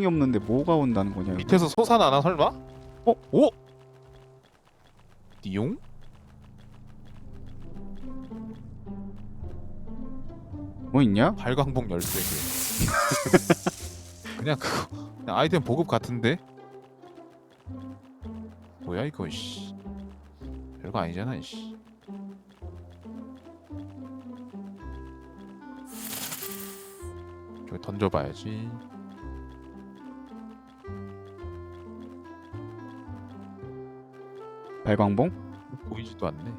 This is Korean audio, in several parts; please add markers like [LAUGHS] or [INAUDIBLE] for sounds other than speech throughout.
이 없는데 뭐가 온다는 거냐? 밑에서 솟아나나 설마? 어? 오? 띠용? 뭐 있냐? 발광봉 열쇠 그. [LAUGHS] 그냥 그거 그냥 아이템 보급 같은데? 뭐야 이거 씨 별거 아니잖아 씨 저기 던져봐야지 발광봉? 보이지도 않네.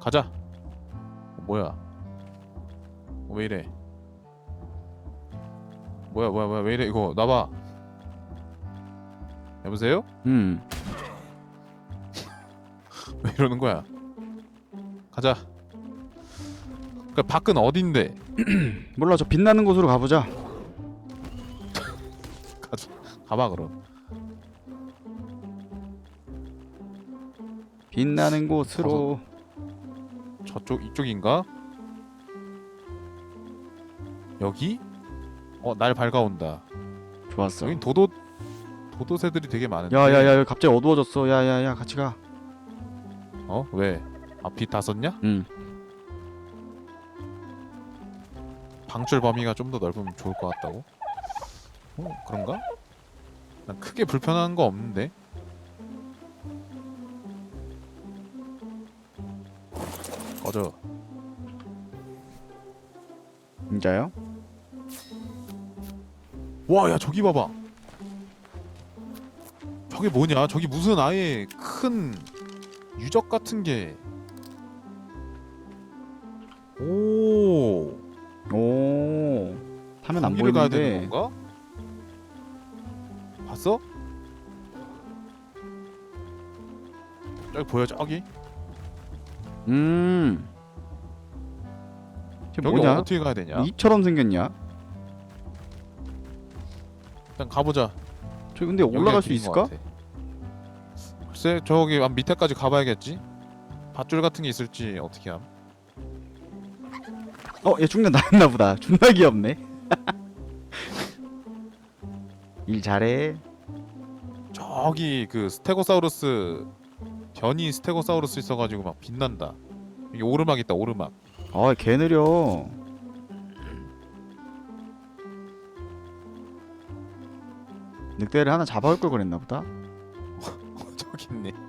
가자 어, 뭐야 어, 왜 이래 뭐야 뭐야 뭐야 왜 이래 이거 나봐 여보세요? 음. [LAUGHS] 왜 이러는 거야 가자 그 밖은 어딘데 [CLEARS THROAT] 몰라 저 빛나는 곳으로 가보자. [LAUGHS] 가자 가봐 그럼 빛나는 곳으로. 저쪽 이쪽인가? 여기? 어 날 밝아온다. 좋았어. 여긴 도도 도도새들이 되게 많은데. 야야야 갑자기 어두워졌어. 야야야 같이 가. 어 왜? 앞이 다 썼냐? 응. 방출 범위가 좀 더 넓으면 좋을 것 같다고? 어 그런가? 난 크게 불편한 거 없는데. 꺼져. 진짜요? 와, 야 저기 봐봐. 저게 뭐냐? 저기 무슨 아예 큰 유적 같은 게. 오. 오. 타면 안 거기를 가야 보이는데. 되는 건가? 봤어? 저기 보여 저기? 음. 쟤 여기 뭐냐? 어떻게 가야 되냐? 이처럼 생겼냐? 일단 가보자. 저 근데 올라갈 수 있을까? 글쎄 저기 한 밑에까지 가봐야겠지. 밧줄 같은 게 있을지 어떻게 함? 어, 얘 중간 나였나 보다. 존나 귀엽네. [LAUGHS] 일 잘해. 저기 그 스테고사우루스 변이 스테고사우루스 있어가지고 막 빛난다. 여기 오르막 있다 오르막. 아, 개 느려. 늑대를 하나 잡아올 걸 그랬나 보다. [LAUGHS] 저기 있네.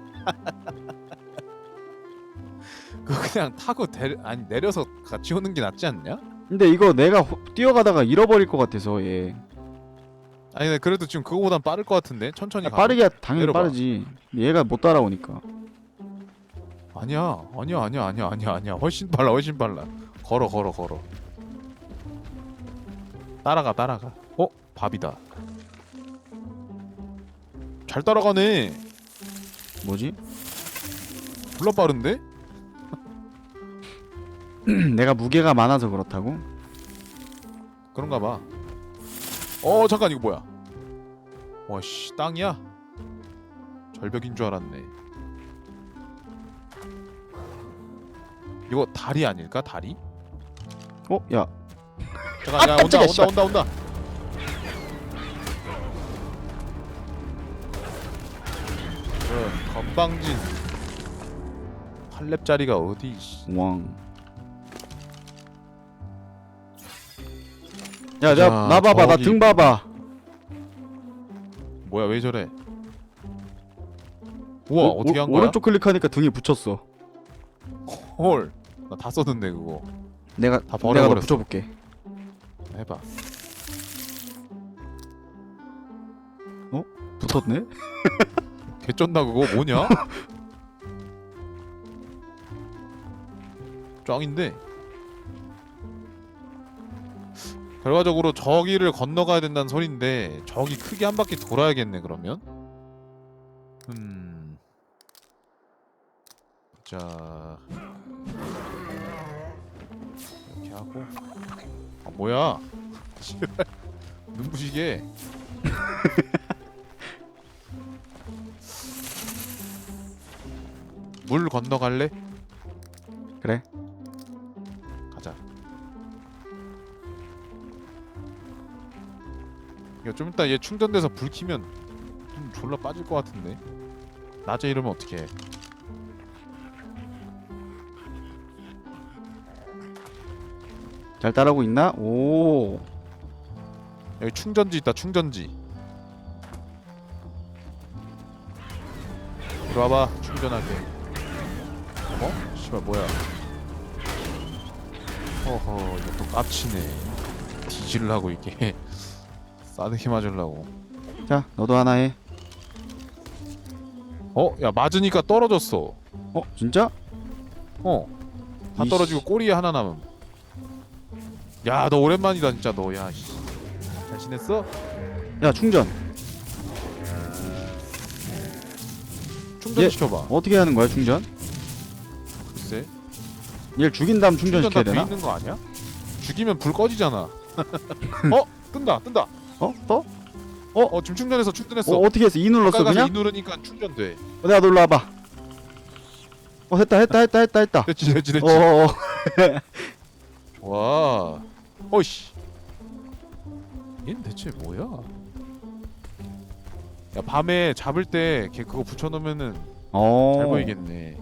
그거 그냥 타고 대, 아니 내려서 같이 오는 게 낫지 않냐? 근데 이거 내가 호- 뛰어가다가 잃어버릴 것 같아서 얘. 아니 근데 그래도 지금 그거보단 빠를 것 같은데 천천히 아, 가. 빠르게 당연히 내려봐. 빠르지. 얘가 못 따라오니까. 아니야 아니야 아니야 아니야 아니야 아니야 훨씬 빨라 훨씬 빨라. 걸어 걸어 걸어. 따라가 따라가. 어 밥이다. 잘 따라가네. 뭐지? 졸라 빠른데? [CLEARS THROAT] 내가 무게가 많아서 그렇다고? 그런가 봐. 어 잠깐 이거 뭐야? 와씨 땅이야? 절벽인 줄 알았네. 이거 다리 아닐까 다리? 어, 야. 잠깐 야 온다 깜짝이야, 온다 씨발. 온다 온다. 그 건방진 팔렙짜리가 어디? 씨. 왕. 야, 자, 나, 나 봐봐, 나 저기- 등 봐봐. 뭐야 왜 저래? 우와 오- 어떻게 오- 한 거야? 오른쪽 클릭하니까 등에 붙였어. 헐. 나 다 썼는데 그거. 내가 다 내가 너 버려버렸어. 붙여볼게. 해봐. 붙었네? [LAUGHS] 개쩐다 그거 뭐냐? [LAUGHS] 짱인데. 결과적으로 저기를 건너가야 된다는 소린데 저기 크게 한 바퀴 돌아야겠네 그러면. 음. 자. 이렇게 하고. 아 뭐야? [LAUGHS] 눈부시게. [LAUGHS] 물 건너갈래? 이거 좀 이따 얘 충전돼서 불 켜면 좀 졸라 빠질 것 같은데. 낮에 이러면 어떻게 해? 잘 따라오고 있나? 오. 여기 충전지 있다 충전지. 이리 와봐 충전하게. 어? 씨발 뭐야? 어허 이거 또 깝치네. [LAUGHS] 뒤질라고 이게 싸대기 맞으려고. 자, 너도 하나 해. 어? 야 맞으니까 떨어졌어. 어, 진짜? 어. 다 이씨. 떨어지고 꼬리에 하나 남음. 야, 너 오랜만이다 진짜 너. 야, 씨. 잘 지냈어? 야, 충전. 충전 얘- 시켜봐. 어떻게 하는 거야, 충전? 글쎄. 얘를 죽인 다음 충전 충전 시켜야 다 돼 되나? 있는 거 아니야? 죽이면 불 꺼지잖아. [LAUGHS] 어? 뜬다, 뜬다. 어? 또? 어, 지금 충전해서 충전했어. 어, 어떻게 했어? 이 눌렀어, 가서 그냥? 이 누르니까 충전돼. 어, 내가 놀러 와봐. 어, 했다, 했다, 했다, 했다, 했다. 됐지, 됐지, 됐지. 어, 어, [LAUGHS] 와. 어이씨. 얘는 대체 뭐야? 야, 밤에 잡을 때 걔 그거 붙여놓으면은 어. 잘 보이겠네.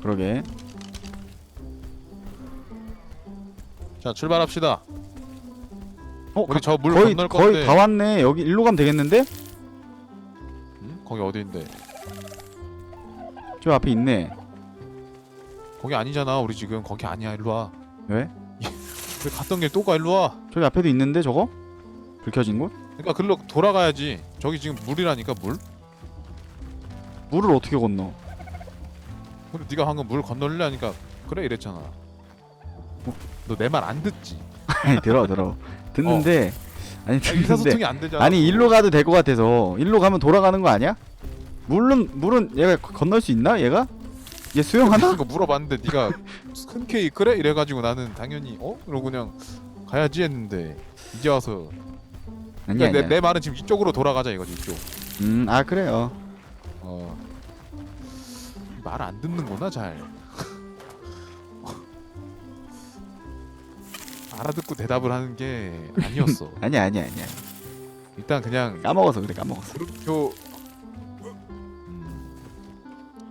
그러게. 자, 출발합시다. 어, 우리 저 물 거의 건널 거의 건데. 다 왔네. 여기 일로 가면 되겠는데? 응? 거기 어디인데? 저 앞에 있네. 거기 아니잖아. 우리 지금 거기 아니야. 일로 와. 왜? [LAUGHS] 왜 갔던 길 또 가. 일로 와. 저기 앞에도 있는데 저거? 불 켜진 곳? 그러니까 글로 돌아가야지. 저기 지금 물이라니까 물. 물을 어떻게 건너? 근데 네가 방금 물 건널래 하니까 그래 이랬잖아. 너 내 말 안 듣지? [LAUGHS] 아니 들어 들어. 듣는데 아니 아, 듣는데 의사소통이 안 되잖아. 아니 일로 가도 될 것 같아서 일로 가면 돌아가는 거 아니야? 물은 물은 얘가 건널 수 있나 얘가? 얘 수영하나? 거 물어봤는데 네가 [LAUGHS] 흔쾌히 그래 이래가지고 나는 당연히 어? 이러고 그냥 가야지 했는데 이제 와서 아니 그러니까 아니야. 내, 내 말은 지금 이쪽으로 돌아가자 이거지 이쪽. 음아 그래요. 어. 말 안 듣는구나 잘. 알아듣고 대답을 하는 게 아니었어. [LAUGHS] 아니야 아니야 아니야. 일단 그냥 까먹어서 그래 까먹었어. 물음표. 음.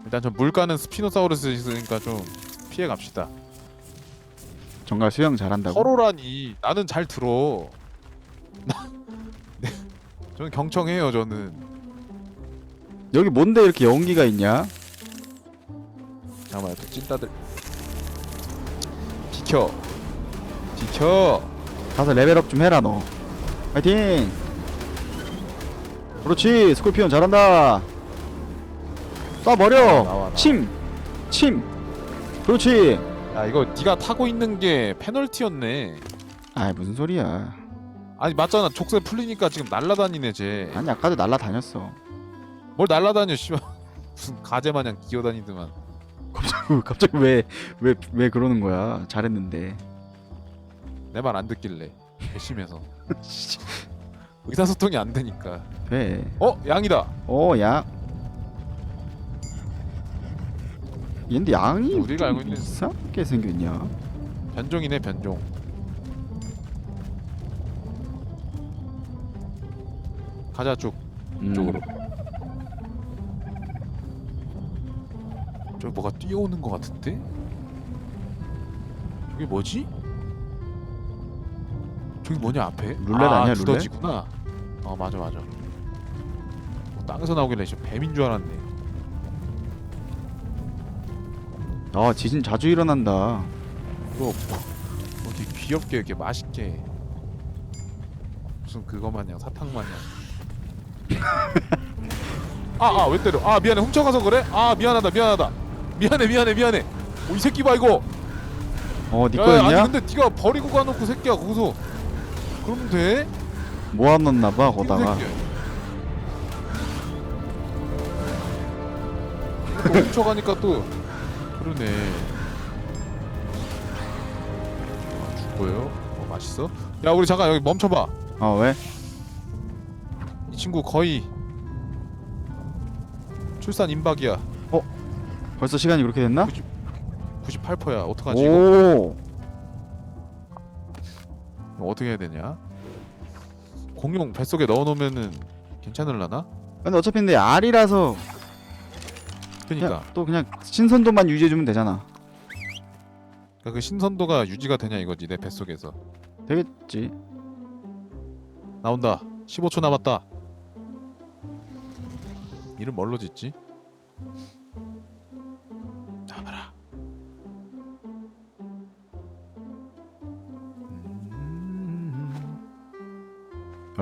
일단 저 물가는 스피노사우루스 있으니까 좀 피해 갑시다. 정말 수영 잘한다고. 서로라니 나는 잘 들어. 나- 네. 저는 경청해요 저는. 여기 뭔데 이렇게 연기가 있냐? 잠깐만 또 찐따들. 비켜. 비켜. 가서 레벨업 좀 해라 너. 파이팅. 그렇지 스콜피온 잘한다. 쏴 버려. 나와, 나와. 침. 침. 그렇지. 야 이거 네가 타고 있는 게 페널티였네. 아이 무슨 소리야. 아니 맞잖아. 족쇄 풀리니까 지금 날라다니네 쟤. 아니 아까도 날라다녔어. 뭘 날라다녀 씨발. [LAUGHS] 무슨 가재 마냥 기어다니더만. 갑자기 왜 왜 왜 그러는 거야? 잘했는데. 내 말 안 듣길래. 괘씸해서. [LAUGHS] 의사소통이 안 되니까. 돼. 어 양이다. 어 양. 얘데 양이 우리가 좀 알고 있는- 이상하게 생겼냐? 변종이네 변종. 가자 쭉 음, 쪽으로. 저기 뭐가 뛰어오는 것 같은데? 저게 뭐지? 저기 뭐냐 앞에? 룰렛 아, 아니야, 룰렛? 두더지구나. 어 맞아 맞아. 뭐 땅에서 나오길래 진짜 뱀인 줄 알았네. 아 지진 자주 일어난다. 이거 뭐, 뭐 이렇게 귀엽게 이렇게 맛있게 무슨 그거 마냥 사탕 마냥. 아아 [LAUGHS] 왜 때려? 아 미안해 훔쳐가서 그래? 아 미안하다 미안하다. 미안해 미안해 미안해. 어, 이 새끼 봐 이거. 어네 야, 야, 아니 거였냐? 근데 네가 버리고 가놓고 새끼야 거기서 그러면 돼? 모아놨나 봐이 거다가. 훔쳐가니까 또 그러네. 아, 죽고요. 어 맛있어? 야 우리 잠깐 여기 멈춰봐. 어 왜? 이 친구 거의 출산 임박이야. 벌써 시간이 그렇게 됐나? 98%야. 어떡하지 이거? 오. 어떻게 해야 되냐? 공룡 뱃속에 넣어놓으면은 괜찮을라나? 근데 어차피 근데 R이라서 그니까 그냥 또 그냥 신선도만 유지해주면 되잖아. 그러니까 그 신선도가 유지가 되냐 이거지 내 뱃속에서 되겠지. 나온다 15초 남았다 이름 뭘로 짓지?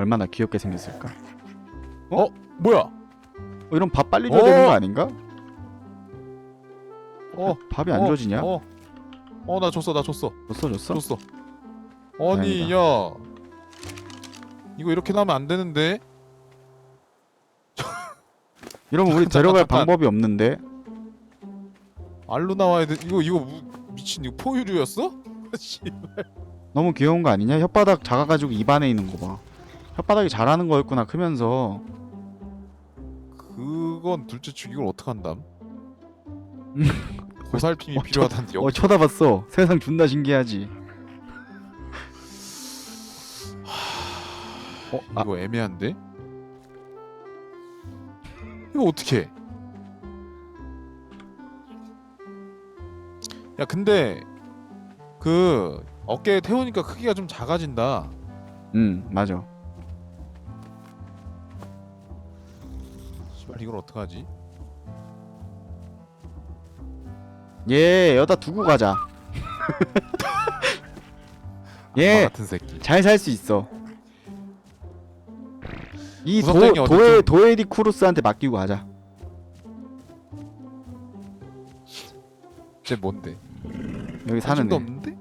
얼마나 귀엽게 생겼을까? 뭐야? 어, 이런 밥 빨리 줘야 어! 되는 거 아닌가? 어 밥이 안 어, 줘지냐? 어, 어, 나 줬어, 나 줬어, 줬어 줬어? 줬어. 아니, 다행이다. 야, 이거 이렇게 나면 안 되는데. 이러면 우리 잠깐, 데려갈 잠깐. 방법이 없는데. 알로 나와야 돼. 이거 이거 무, 미친 이거 포유류였어? [LAUGHS] 씨. 너무 귀여운 거 아니냐? 혓바닥 작아가지고 입안에 있는 거 봐. 혓바닥이 자라는 거였구나 크면서. 그건 둘째 주 이걸 어떡 한담? 음. [LAUGHS] 보살핌이 어, 필요하다는데 어 쳐다봤어. 세상 존나 신기하지. 어, 아, 이거 애매한데? 이거 어떻게? 야 근데 그 어깨에 태우니까 크기가 좀 작아진다. 음 맞아. 이걸 어떡하지? 얘 여다 두고 가자. [LAUGHS] 예. 얘 같은 새끼. 잘 살 수 있어. 이 도, 구석탱이 어디 도에 좀- 도에디 쿠루스한테 맡기고 가자. 쟤 뭔데? 여기 사는 관심도 애. 없는데?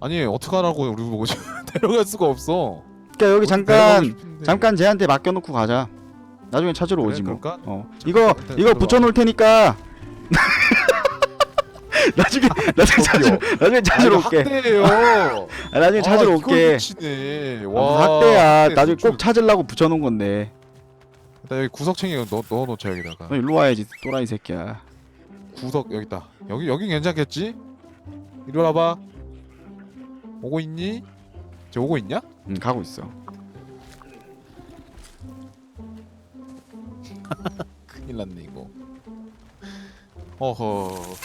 아니 어떡하라고 우리 보고 [LAUGHS] 지금 데려갈 수가 없어. 그러니까 여기 잠깐 싶은데. 잠깐 쟤한테 맡겨놓고 가자. 나중에 찾으러 그래, 오지 뭐. 그럴까? 어 이거 일단 이거. 붙여놓을 테니까. [LAUGHS] 나중에 나중에 찾으러 나중에 찾으러 아, 이거 올게. 학대예요. [LAUGHS] 아, 나중에 찾으러 올게. 미치네. 아, 와. 무슨 학대야. 학대 나중에. 꼭 찾으려고 붙여놓은 건데. 나 여기 구석챙이 넣어 넣어 놓자 여기다가. 너 일로 와야지 또라이 새끼야. 구석 여기 있다. 여기 여기 괜찮겠지? 이리 와봐. 오고 있니? 쟤 오고 있냐? 응 가고 있어. [LAUGHS] 큰일 났네 이거. 어허.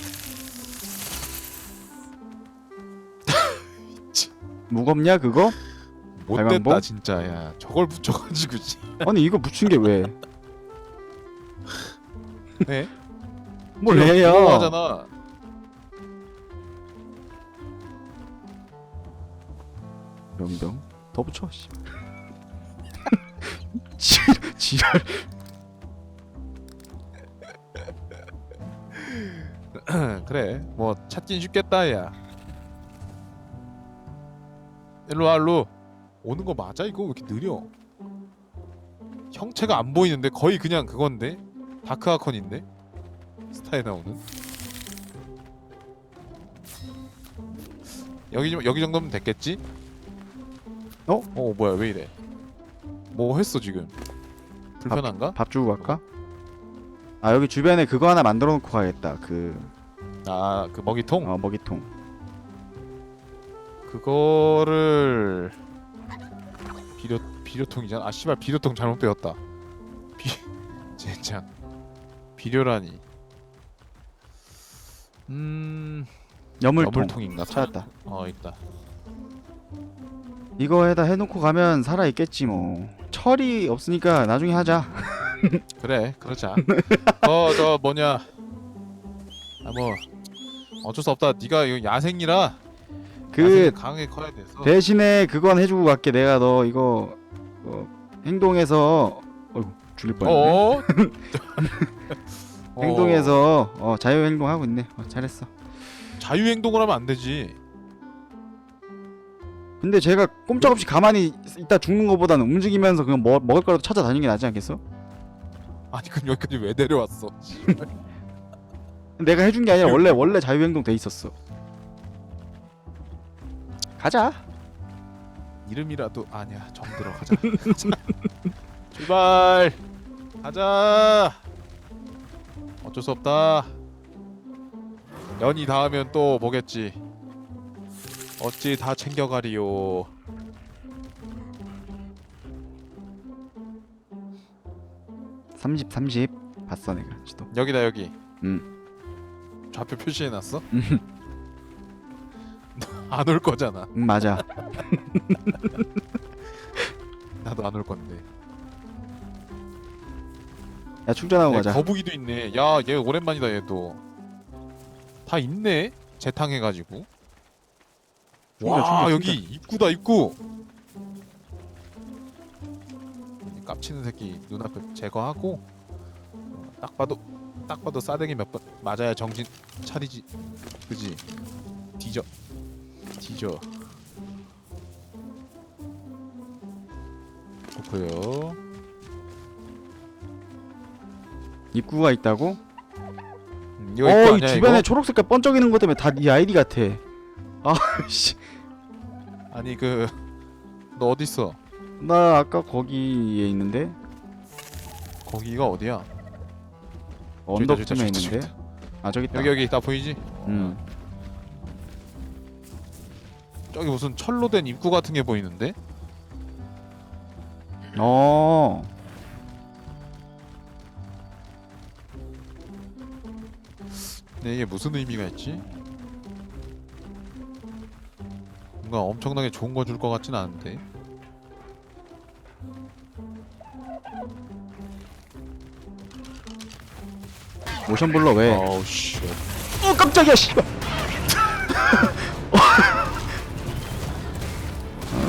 [LAUGHS] 무겁냐 그거? 못됐다 발광봉? 진짜 야. 저걸 붙여가지고 씨. 아니 이거 붙인 게 왜? [LAUGHS] 네? 뭘 해요? 하잖아. 명병 더 붙여. 씨. 지- [LAUGHS] 지랄. [LAUGHS] 그래. 뭐 찾긴 쉽겠다 야. 일로 와 일로. 오는 거 맞아 이거 왜 이렇게 느려? 형체가 안 보이는데 거의 그냥 그건데 다크 아컨인데 스타에 나오는 여기 좀- 여기 정도면 됐겠지? 어? 어 뭐야 왜 이래? 뭐 했어 지금? 불편한가? 밥 주고 갈까? 아 여기 주변에 그거 하나 만들어 놓고 가야겠다. 그 아 그 먹이통? 어, 먹이통. 그거를 비료 비료통이잖아. 아 씨발 비료통 잘못 배웠다. 비 [LAUGHS] 젠장 비료라니. 음 여물통. 여물통인가? 찾았다. 어 있다. 이거에다 해놓고 가면 살아 있겠지 뭐. 철이 없으니까 나중에 하자. [LAUGHS] 그래 그러자. 어 저 뭐냐? 아 뭐 어쩔 수 없다. 네가 이거 야생이라 그 야생이 강하게 커야 돼서. 대신에 그건 해주고 갈게. 내가 너 이거 어, 행동에서 어이구 죽일 뻔했네. 어? [LAUGHS] 어. 행동에서 어, 자유 행동하고 있네. 어, 잘했어. 자유 행동을 하면 안 되지. 근데 제가 꼼짝없이 가만히 있다 죽는 것보다는 움직이면서 그냥 먹, 먹을 거라도 찾아다니는 게 낫지 않겠어? 아니 그럼 여기까지 왜 데려왔어? [LAUGHS] 내가 해준 게 아니라 원래 원래 자유 행동 돼 있었어. 가자. 이름이라도 아니야 정 들어가자 가자. [LAUGHS] 출발 가자 어쩔 수 없다. 연이 닿으면 또 보겠지. 어찌 다 챙겨가리요. 삼십 삼십 봤어 내가 지도 여기다 여기. 응. 좌표 표시해놨어? 음. [LAUGHS] 안올 거잖아. 응 맞아 [LAUGHS] 나도 안 올 건데. 야 충전하고 야, 가자 거북이도 있네. 야, 얘 오랜만이다 얘도. 다 있네. 재탕해가지고. 와 여기 입구다 입구. 이 깝치는 새끼 눈앞에 제거하고 어, 딱 봐도 딱 봐도 싸대기 몇 번 맞아야 정신 차리지. 그지? 뒤져. 뒤져. 좋고요. 입구가 있다고? 음, 이거 입구 어 이 아니야, 주변에 이거? 초록색깔 번쩍이는 것 때문에 다네 아이디 같아 아 씨 아니 그 너 어디 있어? 나 아까 거기에 있는데 거기가 어디야? 언덕쯤에 저기다, 저기다, 있는데. 아 저기 있다 여기 여기 다 보이지? 음. 저기 무슨 철로 된 입구 같은 게 보이는데? 어 근데 이게 무슨 의미가 있지? 뭔가 엄청나게 좋은 거 줄 것 같진 않은데. 모션 블러 왜? 어, 어우 씨. 깜짝이야 씨발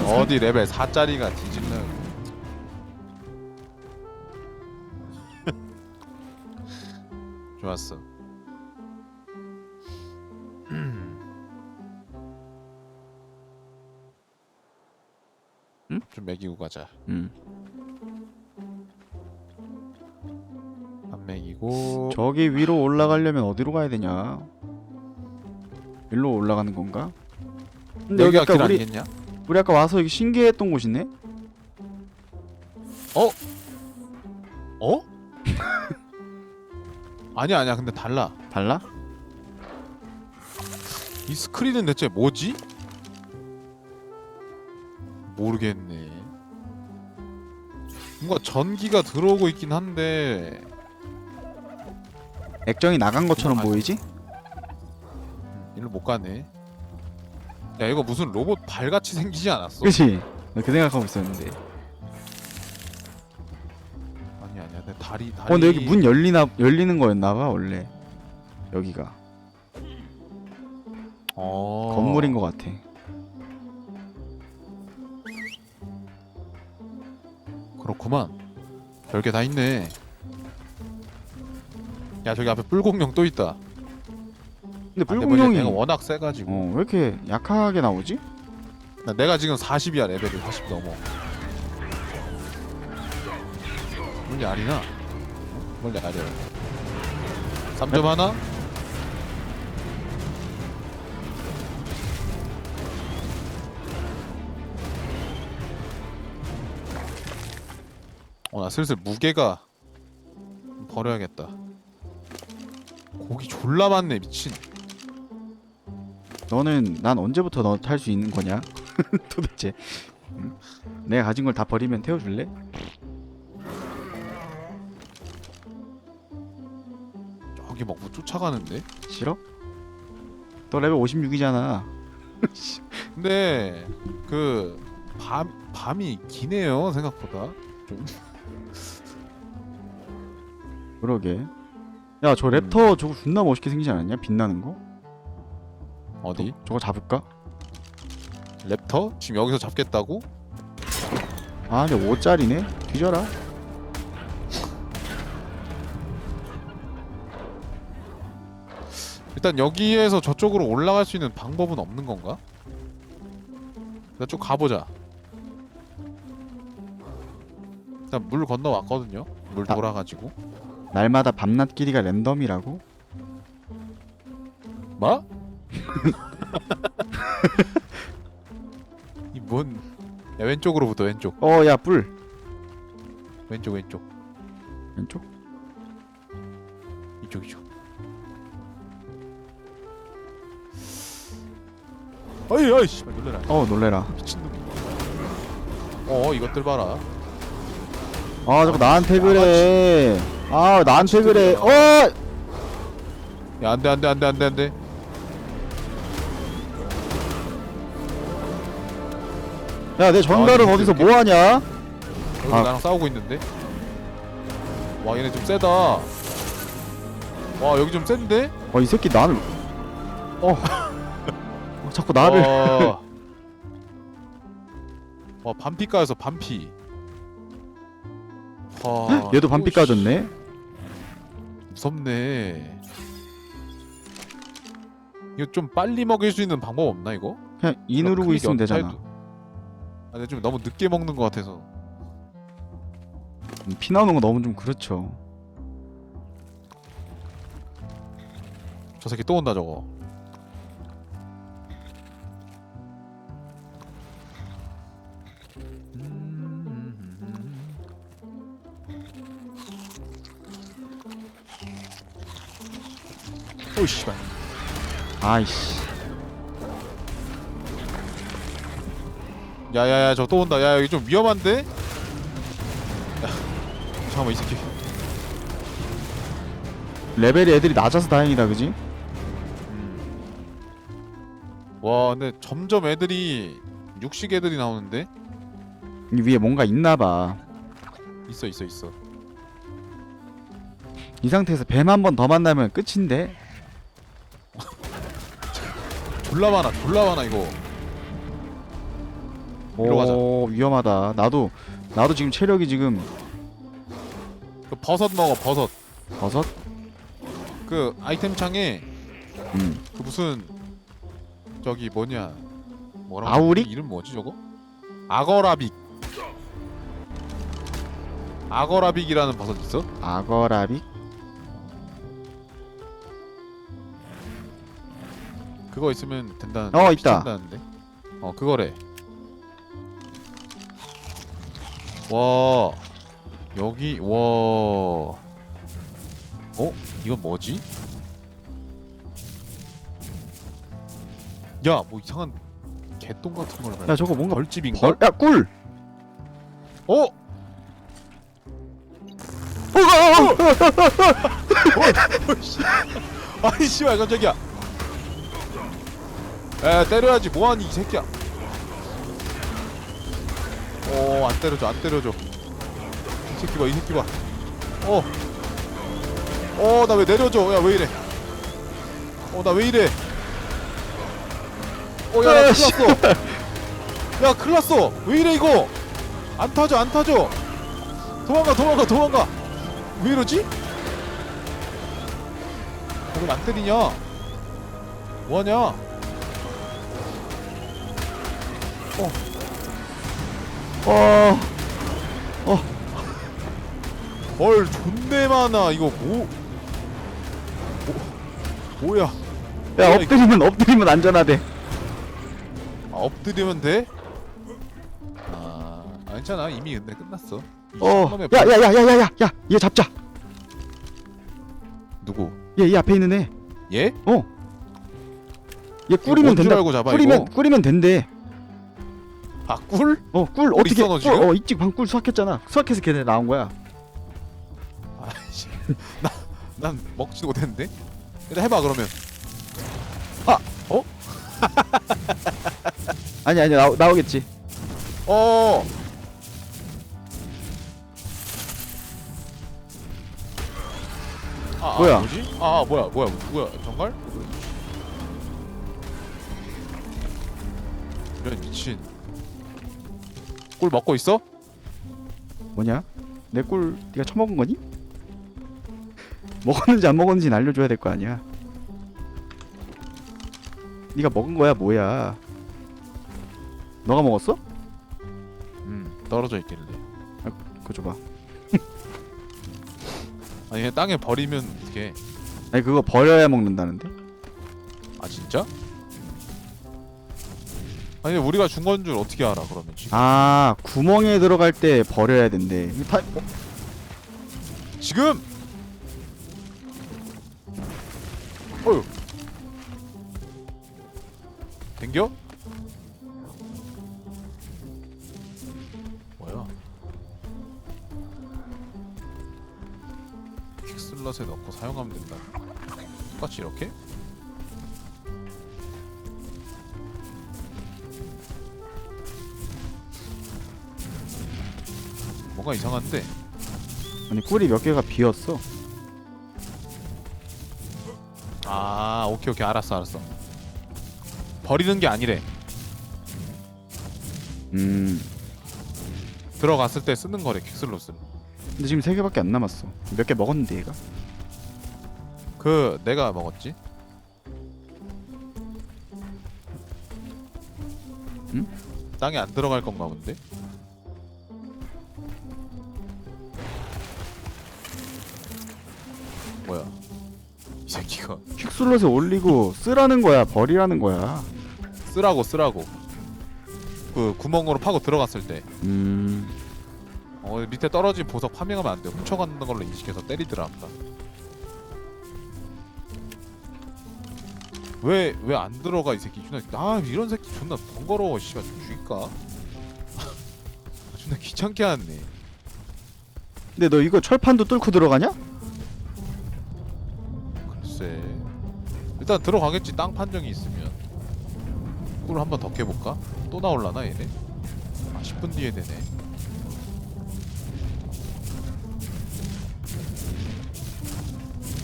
어디 레벨 4짜리가 뒤질라 [LAUGHS] 좋았어 좀 먹이고 가자 음. 안 먹이고 저기 위로 올라가려면 어디로 가야 되냐? 일로 올라가는 건가? 근데 여기 아까 길 우리 아니겠냐? 우리 아까 와서 여기 신기했던 곳이네. 어? [LAUGHS] 아니야 아니야 근데 달라 달라? 이 스크린은 대체 뭐지? 모르겠네 뭔가 전기가 들어오고 있긴 한데 액정이 나간 것처럼. 보이지? 음, 일로 못 가네 야 이거 무슨 로봇 발같이 생기지 않았어? 그렇지. 그 생각하고 있었는데. 아니 아니야 내 다리 다리 어, 근데 여기 문 열리나 열리는 거였나봐 원래. 여기가 어... 건물인 것 같아. 그렇구만 별게 다 있네 야 저기 앞에 뿔공룡 또 있다 근데 안 돼, 뿔공룡이 내가 워낙 세가지고 어, 왜 이렇게 약하게 나오지? 나 내가 지금 40이야 레벨이 40 넘어 멀리 아리나? 멀리 아리야 3점 하나? 어나 슬슬 무게가 좀 버려야겠다 고기 졸라 많네 미친 너는 난 언제부터 너 탈 수 있는 거냐? [LAUGHS] 도대체. 응? 내가 가진 걸 다 버리면 태워줄래? 저기 막뭐 쫓아가는데? 싫어? 너 레벨 56이잖아. [LAUGHS] 근데 그 밤, 밤이 기네요 생각보다 좀 그러게. 야, 저 랩터 저거 존나 멋있게 생기지 않았냐? 빛나는 거? 어디? 저거 잡을까? 랩터? 지금 여기서 잡겠다고? 아, 근데 5짜리네? 뒤져라. 일단 여기에서 저쪽으로 올라갈 수 있는 방법은 없는 건가? 일단 쭉 가보자 일단 물 건너 왔거든요 물 아. 돌아가지고 날마다 밤낮 길이가 랜덤이라고? 뭐? [LAUGHS] 이뭔 야 왼쪽으로 부터 왼쪽 어, 야, 뿔. 왼쪽 왼쪽 왼쪽? 이쪽이죠. 어이 어이 씨발 놀래라 어 놀래라 미친놈. 어 이것들 봐라. 아 자꾸 나한테 그래 아 나한테 그래 어 야 안돼 안돼 안돼 안돼 안돼. 야 내 전갈은 아, 어디서 뭐하냐 여기 아. 나랑 싸우고 있는데. 와 얘네 좀 세다. 와 여기 좀 센데? 어 이 새끼 나를 어, [LAUGHS] 어 자꾸 나를 와, [LAUGHS] 와 반피가여서 반피. 와, 얘도 반피 이거 씨, 까졌네 무섭네. 이거 좀 빨리 먹일 수 있는 방법 없나 이거? 그냥 이 누르고 클릭이 있으면 되잖아 해도- 아 근데 좀 너무 늦게 먹는 것 같아서. 음, 피 나오는 거 너무 좀 그렇죠 저 새끼 또 온다 저거. 오 씨발. 아이씨 야야야 저 또 온다. 야 여기 좀 위험한데? 야 잠깐만 이 새끼. 레벨이 애들이 낮아서 다행이다 그지? 와 근데 점점 애들이 육식 애들이 나오는데? 이 위에 뭔가 있나봐 있어 있어 있어. 이 상태에서 뱀 한 번 더 만나면 끝인데 졸라 많아 졸라 많아 이거. 이리로 가자. 오 위험하다 나도 나도 지금 체력이 지금 그 버섯 먹어 버섯. 버섯? 그 아이템 창에 음 그 무슨 저기 뭐냐 뭐라고 아우릭? 이름 뭐지 저거? 아거라빅 아거라빅이라는 버섯 있어? 아거라빅? 그거 있으면 된다는 어, 있다. 다는데 어 그거래 와 여기 와 어? 이건 뭐지? 야 뭐 이상한 개똥 같은 걸 야 저거 뭔가 벌집인가? 벌.. 야 꿀! 어? 어, 어, 어, 어. [LAUGHS] 아이 씨발 깜짝이야 에 때려야지. 뭐하니 이 새끼야. 어안 때려줘 안 때려줘. 이 새끼 봐이 새끼 봐어어 나 왜 내려줘? 야 왜 이래? 어 나 왜 이래? 어야 나 아, 씨. 큰일났어. 야 큰일났어. 왜 이래 이거? 안 타져 안 타져. 도망가 도망가 도망가. 왜 이러지? 왜안 때리냐? 뭐하냐? 어, 헐 존내 많아 이거 뭐, 뭐 뭐야 야 엎드리면 엎드리면 안전하대 아, 엎드리면 돼? 아 아, 괜찮아 이미 근데 끝났어 이 어, 야, 야, 야, 야, 야, 야, 야, 얘 잡자. 누구? 얘, 이 앞에 있는 애. 얘? 얘 꿀이면 뭔줄 된다. 알고 잡아, 꿀이면 이거? 꿀이면 된대. 아 꿀? 어, 꿀 꿀 어떻게? 있어, 너 지금? 꿀, 어, 일찍 방꿀 수확했잖아. 수확해서 걔네 나온 거야. 아이씨 [LAUGHS] 나난 먹지도 못했는데? 일단 해봐 그러면 [LAUGHS] 아니, 아니, 나 나오겠지. 어 아, 뭐야? 아, 뭐지? 아, 아 뭐야 뭐야 뭐야 정말? 이런 미친 꿀 먹고 있어? 뭐냐? 내 꿀 네가 처먹은 거니? 먹었는지 안 먹었는지 알려줘야 될 거 아니야. 네가 먹은 거야, 뭐야? 너가 먹었어? 음 떨어져 있길래 그거 줘봐. [LAUGHS] 아니 그냥 땅에 버리면 어떻게 아니 그거 버려야 먹는다는데? 아 진짜? 아니 우리가 준 건 줄 어떻게 알아 그러면 지금 아 구멍에 들어갈 때 버려야 된대. 이 파... 어? 지금! 어휴 댕겨? 뭐야 퀵슬롯에 넣고 사용하면 된다 똑같이 이렇게? 뭔가 이상한데? 아니 꿀이 몇 개가 비었어? 아 오케이 오케이. 알았어 알았어. 버리는 게 아니래. 음. 들어갔을 때 쓰는 거래 퀵슬롯은 근데 지금 세 개밖에 안 남았어. 몇 개 먹었는데 얘가? 그 내가 먹었지? 응? 땅에 안 들어갈 건가 본데 슬롯에 올리고 쓰라는 거야 버리라는 거야 쓰라고 쓰라고 그 구멍으로 파고 들어갔을 때 음 어, 밑에 떨어진 보석 파밍하면 안 돼. 훔쳐가는 걸로 인식해서 때리더라 아까. 왜왜 안 들어가 이 새끼 존나 아 이런 새끼 존나 번거로워 씨발 좀 죽일까? 존나 [LAUGHS] 귀찮게 하네. 근데 너 이거 철판도 뚫고 들어가냐? 일단 들어가겠지 땅 판정이 있으면 꿀 한번 더 캐볼까? 또 나올라나 얘네? 아 10분 뒤에 되네.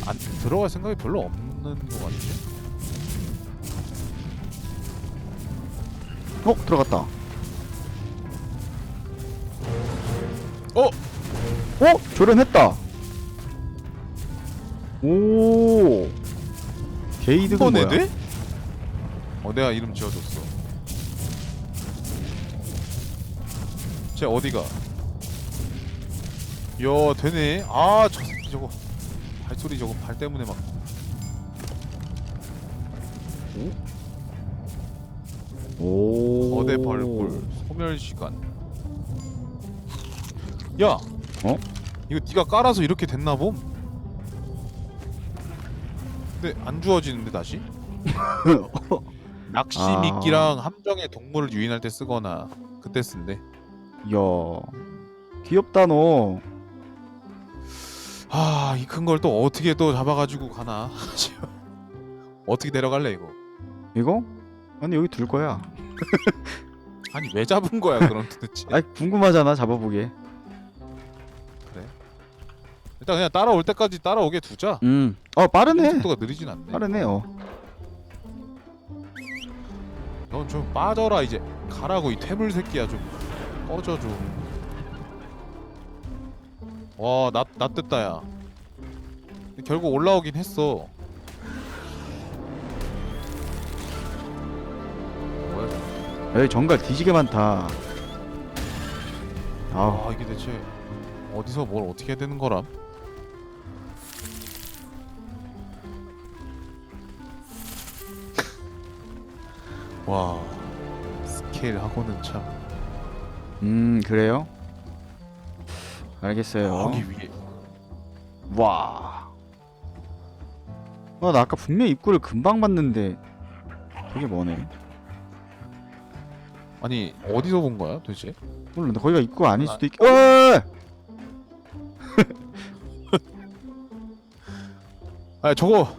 안 들어갈 생각이 별로 없는 것 같지? 어 들어갔다 어? 어? 조련했다 오 번에 뭐야. 돼? 어 내가 이름 지어줬어. 쟤 어디가? 야 되네. 아저 새끼 저거. 발소리 저거 발 때문에 막. 오? 거대 벌꿀 소멸 시간. 야! 어? 이거 네가 깔아서 이렇게 됐나 봄? 근데 안 주어지는데 다시? [LAUGHS] 낚시 아. 미끼랑 함정의 동물을 유인할 때 쓰거나 그때 쓴대. 이야 귀엽다 너. 아 이 큰 걸 또 어떻게 또 잡아가지고 가나. [LAUGHS] 어떻게 내려갈래 이거? 이거? 아니 여기 둘 거야. [LAUGHS] 아니 왜 잡은 거야 그럼 도대체? 아이 궁금하잖아 잡아보게 일단 그냥 따라올 때까지 따라오게 두자. 음 어 빠르네. 속도가 느리진 않네. 빠르네 어 넌 좀 빠져라 이제. 가라고 이 퇴물 새끼야 좀. 꺼져 좀와나 낫됐다 야. 결국 올라오긴 했어. 뭐야 여기 정갈 뒤지게 많다. 아 아 이게 대체 어디서 뭘 어떻게 해야 되는 거람? 와 스케일 하고는 참 음 그래요? 알겠어요 거기 위에 와. 아, 나 아까 분명히 입구를 금방 봤는데 되게 머네. 아니 어디서 본 거야 도대체? 근데 거기가 입구가 아닐 아. 수도 있. 어! [LAUGHS] 아 저거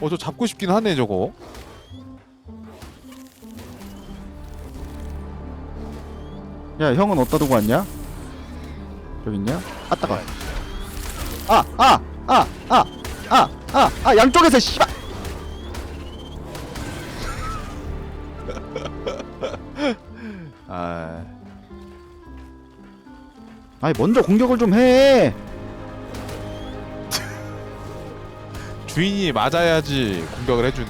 어 저 잡고 싶긴 하네 저거 야, 형은 어디다 두고 왔냐? 여기 있냐? 아 따가. 아, 아, 아, 아, 아, 아, 아, 양쪽에서 씨발. [LAUGHS] 아 아니 먼저 공격을 좀 해. 주인이 맞아야지 공격을 해주네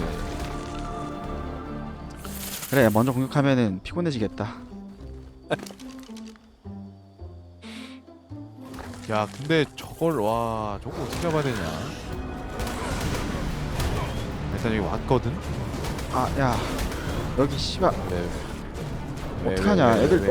그래, 먼저 공격하면은 피곤해지겠다. 야 근데 저걸 와 저거 어떻게 잡아야 되냐 일단 여기 왔거든 아, 야, 여기 씨발 네. 어떡하냐? 애들